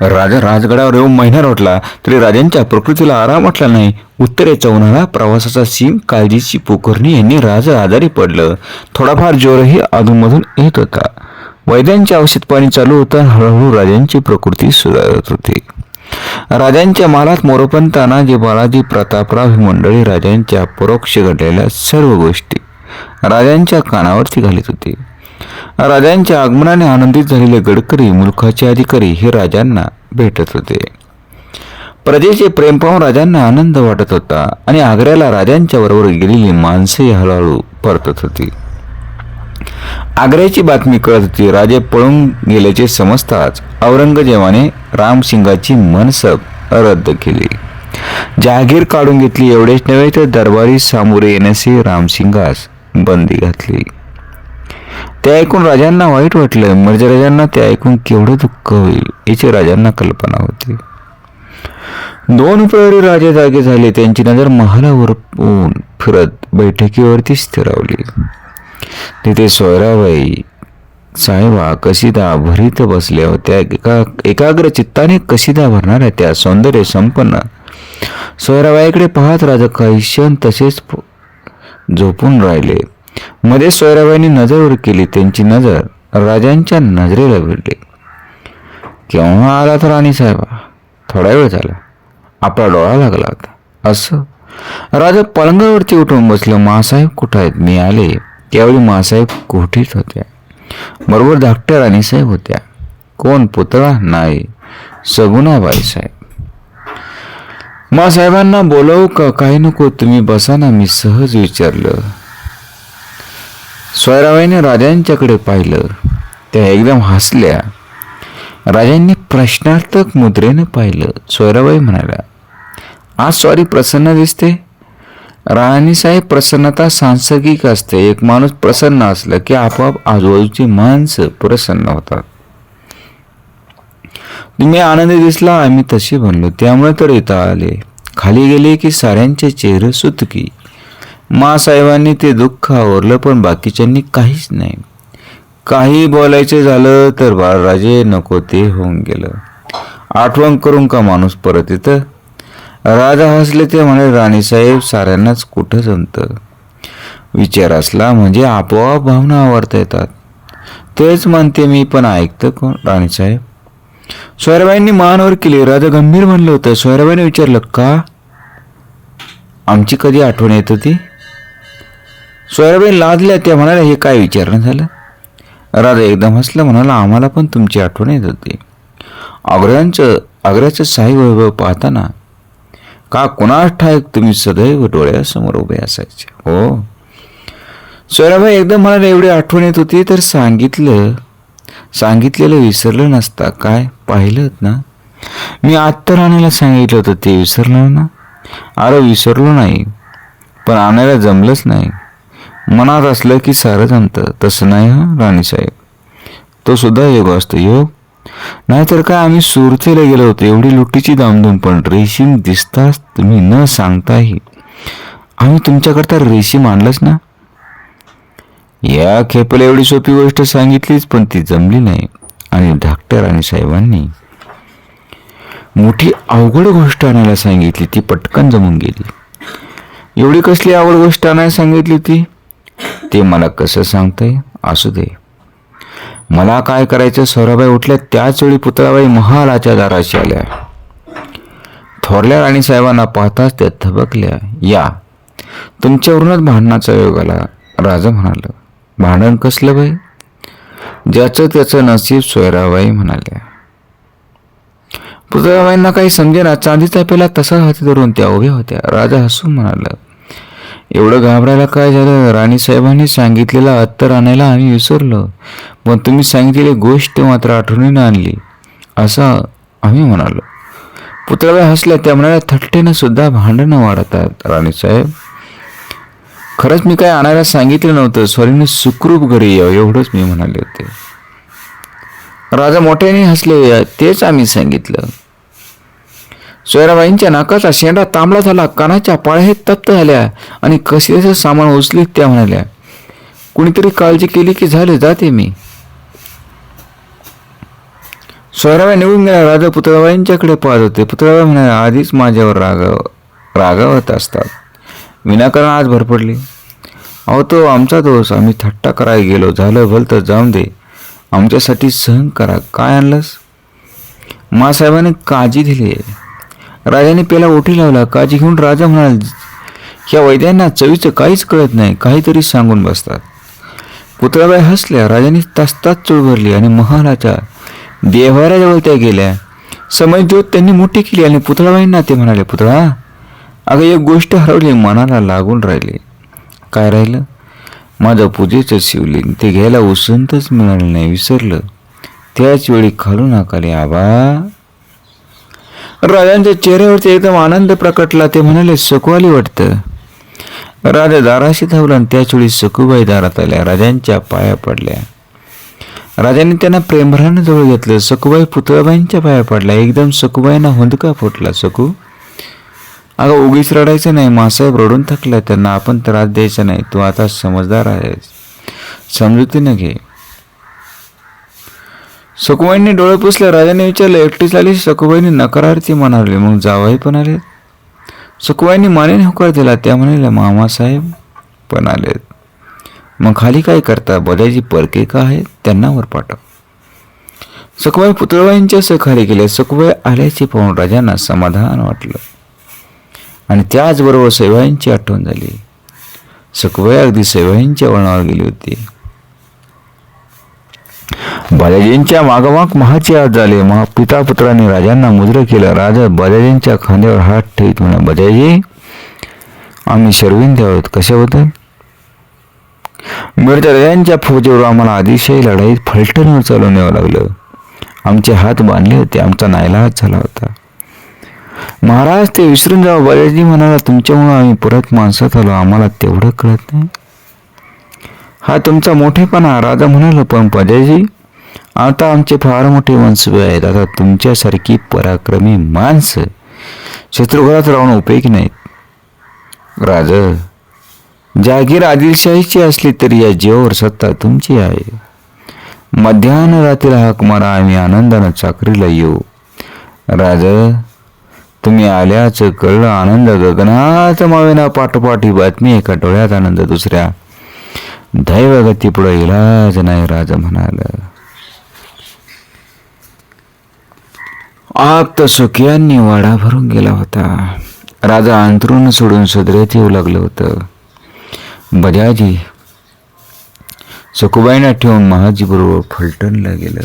राजा राजगडावर येऊन महिना रोटला तरी राजांच्या प्रकृतीला आराम वाटला नाही. उत्तरेचा उन्हाळा प्रवासाचा सीम काळजीची पोखरणी यांनी राजा आजारी पडलं. थोडाफार जोरही अधूनमधून येत होता. वैद्यांचे औषध पाणी चालू होता हळूहळू राजांची प्रकृती सुधारत होती. राजांच्या मालात मोरोपंत तानाजी बालाजी प्रतापराव ही मंडळी राजांच्या परोक्ष घडलेल्या सर्व गोष्टी राजांच्या कानावरती घालीत होती. राजांच्या आगमनाने आनंदित झालेले गडकरी मुलखाचे अधिकारी हे राजांना भेटत होते. प्रजेचे प्रेम पाहून राजांना आनंद वाटत होता आणि आग्र्याला राजांच्या बरोबर गेलेली माणसे हळूहळू परतत होती. आग्र्याची बातमी कळत होती राजे पळून गेल्याचे समजताच औरंगजेबाने रामसिंगाची मनसब रद्द केली. जहागीर काढून घेतली एवढेच नव्हे तर दरबारी सामोरे येण्याचे रामसिंगास बंदी घातली. ते ऐकून राजांना वाईट वाटलं. म्हणजे राजांना ते ऐकून केवढं दुःख होईल याची राजांना कल्पना होती. दोन प्रहरी राजे जागे झाले. त्यांची नजर महालावर फिरत बैठकीवरती स्थिरावली. तिथे सोयराबाई साहेबा कसिदा भरीत बसल्या होत्या. एका एकाग्र चित्ताने कशिदा भरणाऱ्या त्या सौंदर्य संपन्न. सोयराबाईकडे पाहत राजा काही क्षण तसेच झोपून राहिले. मध्ये सोयराबाईंनी नजरवर केली त्यांची नजर राजांच्या नजरेला भिडली केव्हा आला तर राणी साहेबा? थोडा वेळ झाला. आपला डोळा लागला होता. असं? राजा पलंगावरती उठून बसलं. मासाहेब कुठं आहेत? मी आले. त्यावेळी मासाहेब कोठीत होत्या बरोबर धाकट्या राणीसाहेब होत्या. कोण? पुतळा? नाही. सगुणाबाई साहेब. मासाहेबांना बोलवू का? काही नको. तुम्ही बसा ना. मी सहज विचारलं. सोयराबाईने राजांच्याकडे पाहिलं त्या एकदम हसल्या. राजांनी प्रश्नार्थक मुद्रेनं पाहिलं. सोयराबाई म्हणाल्या आज सॉरी प्रसन्न दिसते. राणीसाहेब प्रसन्नता सांसर्गिक असते. एक माणूस प्रसन्न असलं की आपोआप आजूबाजूची माणसं प्रसन्न होतात. तुम्ही आनंदी दिसला आम्ही तसे बनलो त्यामुळे तर इथं आले. खाली गेले की साऱ्यांचे चेहरे सुतकी. मासाहेबांनी ते दुःख आवरलं पण बाकीच्यांनी काहीच नाही. काही बोलायचं झालं तर बाळराजे नको ते होऊन गेलं. आठवण करून का माणूस परत येतं? राजा हसले ते म्हणे राणीसाहेब साऱ्यांनाच कुठं जमतं? विचार असला म्हणजे आपोआप भावना आवरता येतात. तेच म्हणते मी पण ऐकतं कोण? राणीसाहेब. सोयराबाईंनी मानवर केली. राजा गंभीर म्हणलं होतं. सोयराबाईने विचारलं का? आमची कधी आठवण येत होती? सोयाबीन लादल्या त्या म्हणाल्या हे काय विचारणं झालं? राजा एकदम हसलं म्हणाला आम्हाला पण तुमची आठवण येत होती. आग्र्यांचं आग्र्याचं साई वैभव पाहताना का कुणास ठायक तुम्ही सदैव डोळ्यासमोर उभे असायचे? हो. सोयराबाई एकदम म्हणाले एवढी आठवण येत होती तर सांगितलं सांगितलेलं विसरलं नसता. काय पाहिलं ना? मी आत्ता आणायला सांगितलं होतं ते विसरलं ना? अरे विसरलो नाही. पण आणायला जमलंच नाही. मनात असलं की सारं जमतं तसं नाही हा राणीसाहेब तो सुद्धा योग असतो योग. नाहीतर काय आम्ही सुरतेला गेलो होतो एवढी लुटीची दामधूम पण रेशीम दिसताच तुम्ही न सांगताही. आम्ही तुमच्याकरता रेशीम आणलंच ना? या खेपेला एवढी सोपी गोष्ट सांगितलीच पण ती जमली नाही. आणि धाकट्या राणीसाहेबांनी मोठी अवघड गोष्ट आणायला सांगितली ती पटकन जमून गेली. एवढी कसली अवघड गोष्ट आणायला सांगितली ती? ते मला कसं सांगतंय? असू दे. मला काय करायचं? सोराबाई उठल्या त्याच वेळी पुतळाबाई महालाच्या दाराशी आल्या. थोरल्या राणीसाहेबांना पाहताच त्या थबकल्या. या. तुमच्यावरूनच भांडणाचा योग आला. राजा म्हणालं भांडण कसलं बाई? ज्याचं त्याचं नसीब सोयराबाई म्हणाल्या. पुतळाबाईंना काही समजेना चांदीचा पेला तसा हाती धरून त्या उभ्या होत्या. राजा हसून म्हणाला एवढं घाबरायला काय झालं? राणीसाहेबांनी सांगितलेलं अत्तर आणायला आम्ही विसरलो. पण तुम्ही सांगितलेली गोष्ट मात्र आठवणीनं आणली. असं आम्ही म्हणालो. पुतळ्या हसल्या त्या म्हणाल्या थट्टेनं सुद्धा भांडणं वाढतात राणीसाहेब खरंच मी काय आणायला सांगितलं नव्हतं? स्वरीने सुखरूप घरी यावं एवढंच मी म्हणाले होते. राजा मोठ्याने हसले तेच आम्ही सांगितलं. सोयराबाईंच्या नाकाचा शेंडा तांबडा झाला कानाच्या पाळ्या तप्त झाल्या आणि कसे सामान उचलीत त्या म्हणाल्या कुणीतरी काळजी केली की झाले जाते मी. सोयराबाई निघून गेला राजा पुतळाबाईंच्याकडे पाहत होते. पुतळाबाई म्हणाले आधीच माझ्यावर रागाव रागावत असतात. विनाकारण आज भरपडली अहो तो आमचा दोष. आम्ही थट्टा करायला गेलो. झालं भल तर जाऊन दे. आमच्यासाठी सहन करा. काय आणलंस? मासाहेबाने काळजी दिली आहे. राजाने पेला ओठी लावला काजी घेऊन राजा म्हणाल या वैद्यांना चवीचं काहीच कळत नाही काहीतरी सांगून बसतात. पुतळाबाई हसल्या राजाने तास चूळ भरली आणि महालाच्या देव्हाऱ्याजवळ त्या गेल्या. समजज्योत त्यांनी मोठी केली आणि पुतळाबाईंना ते म्हणाले पुतळा अगं एक गोष्ट हरवली मनाला लागून राहिली. काय राहिलं? माझं पूजेचं शिवलिंग ते घ्यायला उसंतच मिळालं नाही विसरलं. त्याच वेळी खालून आकाले आबा. राजांच्या चेहऱ्यावरती एकदम आनंद प्रकटला ते म्हणाले सुखवाली वाटतं. राजा दाराशी धावला आणि त्याच वेळी सखूबाई दारात आल्या राजांच्या पाया पडल्या. राजाने त्यांना प्रेमभरानं जवळ घेतलं. सखूबाई पुतळाबाईंच्या पाया पडल्या. एकदम सखूबाईंना हुंदका फुटला. सकू अगं उगीच रडायचं नाही. मासाहेब रडून थकला. त्यांना आपण त्रास द्यायचा नाही. तू आता समजदार आहेस. समजुतीनं घे. सखुबाईंनी डोळे पुसले राजाने विचारले एकटीच आली? सखुबाईंनी नकारार्थी म्हणाली. मग जावाई पण आले सखुबाईंनी मानेने होकार दिला. त्या म्हणाल्या मामासाहेब पण आलेत. मग खाली काय करता? बजाजी परके का आहेत? त्यांना वर पाठव. सखुबाई पुतळबाईंच्या सह खाली गेले. सखुबाई आल्याचे पाहून राजांना समाधान वाटलं. आणि त्याचबरोबर सैवाईंची आठवण झाली. सखुबाई अगदी सैवाईंच्या वळणावर गेली होती. बालाजींच्या मागोमाग महाचे आज झाले. महा पिता पुत्राने राजांना मुद्र केलं. राजा बालाजींच्या खांद्यावर हात ठेवीत म्हणा बजाजी आम्ही शर्विंद आहोत. कशाबद्दल मिळत्या राजांच्या फौजेवर आम्हाला अतिशय लढाईत फलटणवर चालवून यावं लागलं. आमचे हात बांधले होते. आमचा नायलाज झाला होता. महाराज ते विसरून जावं. बालाजी म्हणाला तुमच्यामुळं आम्ही परत माणसात आलो. आम्हाला तेवढं कळत नाही. हा तुमचा मोठेपणा. राजा म्हणाला पण बजाजी आता आमचे फार मोठे मनसुबे आहेत. आता तुमच्यासारखी पराक्रमी माणसं शत्रुघरात राहून उपयोगी नाहीत? राज जागीर आदिलशाहीची असली तरी या जीवावर सत्ता तुमची आहे. मध्यान्ह रात्रीला हाक मारा आम्ही आनंदानं चाकरीला येऊ. राज तुम्ही आल्याचं कळलं आनंद गगनात मावेना पाठोपाठी बातमी एका डोळ्यात आनंद दुसऱ्या. दैवगती पुढे इलाज नाही राजा म्हणाला. आप्त सुखियांनी वाडा भरून गेला होता. राजा अंतरून सोडून सदरेत येऊ लागलं होतं. बजाजी सुखबाईंना ठेवून महाजी बरोबर फलटणला गेलं.